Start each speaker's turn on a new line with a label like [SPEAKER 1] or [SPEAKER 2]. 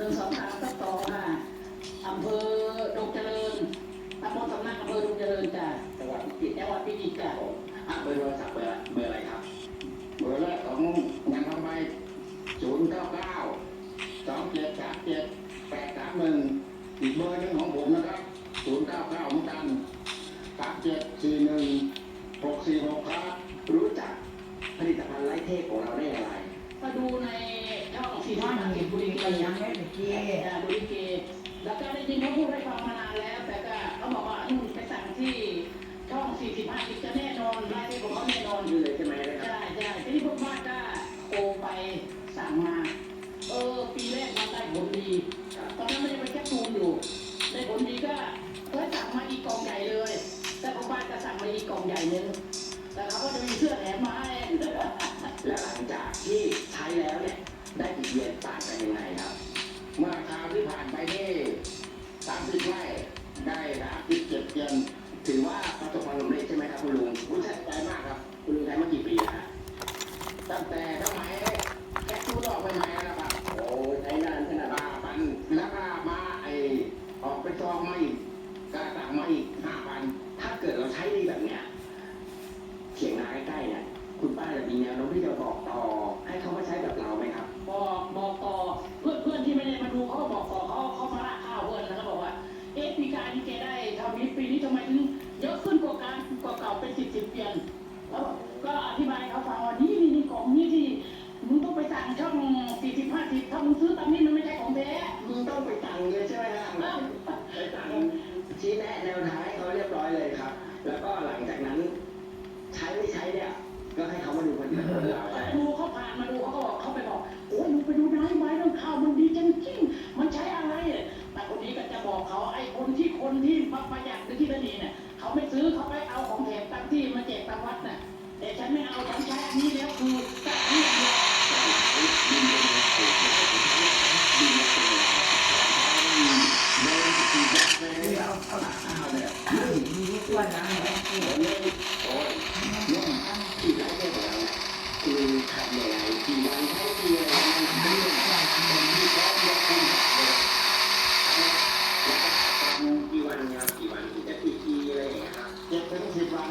[SPEAKER 1] หนึ่งสองสามสักสองค่ะอำเภอดงเจริญตำบลสำนักอำเภอดงเจริญจ้ะ
[SPEAKER 2] จังหวัดพิจิตร
[SPEAKER 1] จังหวัดพิจิตรจ้ะ
[SPEAKER 2] อะเบอร์โทรศัพท์เบอร์เบอร์อะไรครับ
[SPEAKER 3] เบอร์แรกของงานทำไมศูนย์เก้าเก้าสองเจ็ดสามเจ็ดแปดสามหนึ่งอีกเบอร์หนึ่งของผมนะครับศูนย์เก้าเก้าเหมือนกันสามเจ็ดสี่หนึ่งหกสี่หกครับ
[SPEAKER 2] รู้จักผลิตภัณฑ์ไร้เทพของเราได้อย่างไร
[SPEAKER 1] ก็ดูในช่องสี่
[SPEAKER 4] ท่ามัน
[SPEAKER 1] สิ
[SPEAKER 4] มี
[SPEAKER 1] บ
[SPEAKER 4] บุ
[SPEAKER 1] บุ
[SPEAKER 4] รี
[SPEAKER 1] รี
[SPEAKER 4] กั
[SPEAKER 1] กัน
[SPEAKER 4] ยั
[SPEAKER 1] ยังง
[SPEAKER 4] ไม่ เกี้
[SPEAKER 1] อ่าดูลิเกแล้วก็ได้ยินเขาพูดให้ฟังมานานแล้ว แต่ก็เขาบอกว่านู่นไปสั่งที่ช่องสี่สิบห้าจะแน่นอนรายได้ของเขาแน่นอน
[SPEAKER 2] นี่เลยใช่ไหมนะครับ
[SPEAKER 1] ใช่ใช่ที่นี่พวกมากก็โอไปสั่งมา เออ ปีแรกมันได้ผลดี ตอนนั้นมันยังเป็นแค่ตูนอยู่ ได้ผลดีก็เฮ้ยสั่งมาอีกกล่องใหญ่เลย แต่พวกบ้านก็สั่งมาอีกกล่องใหญ่นึงแต่เขาก็จะมีเสื้อแถมมาา
[SPEAKER 3] มสิบเจ็ดเดือน
[SPEAKER 2] ถือว่าประสบความสำเร็จใช่ไหมครับคุณลุง
[SPEAKER 3] รู้สึกใจมากครับ
[SPEAKER 2] คุณลุงใช้มากี่ปีแล้วฮะ
[SPEAKER 3] ตั้งแต่สมัยแค่ตู้ดอกใหม่ๆนะครับ
[SPEAKER 2] โอ้ใช้นานขนาดนั้า
[SPEAKER 3] ปันแล้วก็มาไอออกไปซองมาอีกก็สั่งมาอีกห้าพัน
[SPEAKER 2] ถ้าเกิดเราใช้ดีแบบเนี้ยเถียงนาใกล้ๆเนี่ยคุณป้าจะมีแนวโน้มที่จะบอกต่อ ให้เขามาใช้แบบเราไหมครับ
[SPEAKER 1] บอกบอกำไมถึงเยอะขึ้นกว่าการกว่าเก่าเป็นสิบสิบเปลี่ยนแล้วก็อธิบายให้เขาฟังว่านี่นี่นี่ของนี่ที่มึงต้องไปสั่งช่องสี่สิบห้าสิบถ้ามึงซื้อตามนี้มันไม่ใช่ของแท้
[SPEAKER 2] มึงต้องไปตังเลยใช่ไหมครับ
[SPEAKER 1] เออ
[SPEAKER 2] ไปตังชี้แนะแนวทางให้เขาเรียบร้อยเลยครับ แล้วก็หลังจากนั้น ใช้ไม่ใช้เนี่ย ก็ให้เขามาดูผลิตภัณฑ์เรา
[SPEAKER 1] เขาไปดูเขาผ่านมา ที่มาประหยัดหรือที่ระดีเนี่ยเขาไม่ซื้อเขาไปเอาของแถมตามที่มาแจกตามวัดน่ะแต่ฉันไม่เอาฉันใช้อันนี้แล้วคือตัดนี่ย่างเดียว
[SPEAKER 3] ดินเป็นสูตรดินเป็นเนสี่ยักษ์เลย
[SPEAKER 4] ที่ราเอา
[SPEAKER 3] ข้วเนี่ย
[SPEAKER 4] มีลูกอ้วนนะแม่
[SPEAKER 3] ผมเลยโอ้ย
[SPEAKER 2] วันยาวกี่วันถึงจะกี่ทีอะไรอย่างเงี้ยครับ
[SPEAKER 3] เจ็ดถึงสิบวัน